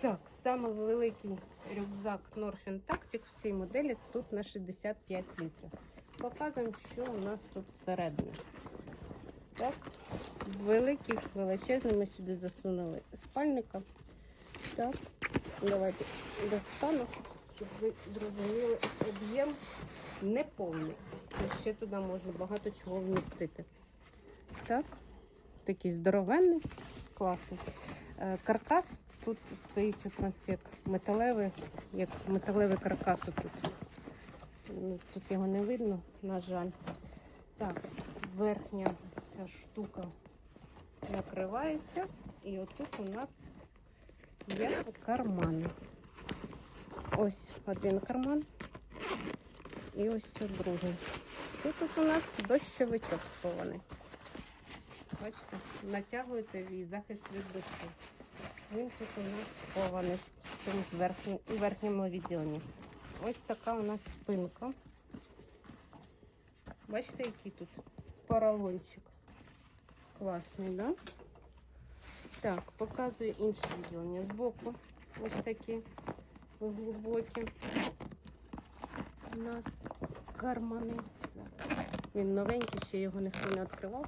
Так, саме великий рюкзак Norfin Tactic в цій моделі тут на 65 літрів. Показуємо, що у нас тут всередині. Так, великий, величезний. Ми сюди засунули спальника. Так, давайте достану, щоб ви зрозуміли, об'єм не повний. Ще туди можна багато чого вмістити. Так, такий здоровенний, класний. Е, Каркас тут стоїть у нас як металевий, як металевий каркас тут. Ну, Тут його не видно, на жаль. Так, верхня ця штука накривається. І отут у нас є кармани. Ось один карман. І ось другий. Що тут у нас? Дощовичок схований. Бачите, натягуєте і захист від дощу. Він тут у нас схований в цьому у верхньому відділенні. Ось така у нас спинка. Бачите, який тут поролончик. Класний, да? Так, показую інше відділення. Збоку ось такі глибокі. У нас кармани. Зараз. Він новенький, ще його ніхто не відкривав.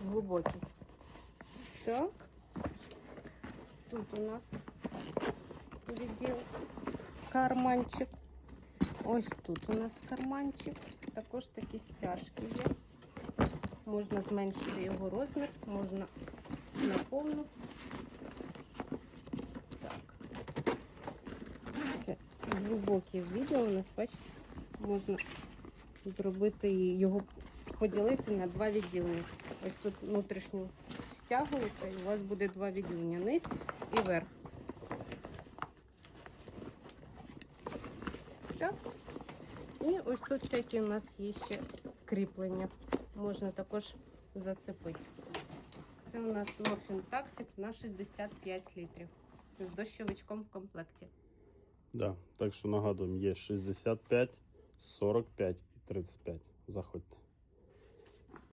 Глибокий. Так. Тут у нас відділ карманчик. Ось тут у нас карманчик. Також такі стяжки є. Можна зменшити його розмір, можна на повну. Так. Це глибоке відео у нас, бачите, можна зробити його поділити на два відділення. Ось тут внутрішню стягуєте, і у вас буде два відділення низ і верх. Так. І ось тут всякі у нас є ще кріплення. Можна також зацепити. Це у нас Morphin Tactic на 65 літрів. З дощовичком в комплекті. Да. Так що нагадуємо, є 65, 45 і 35. Заходьте.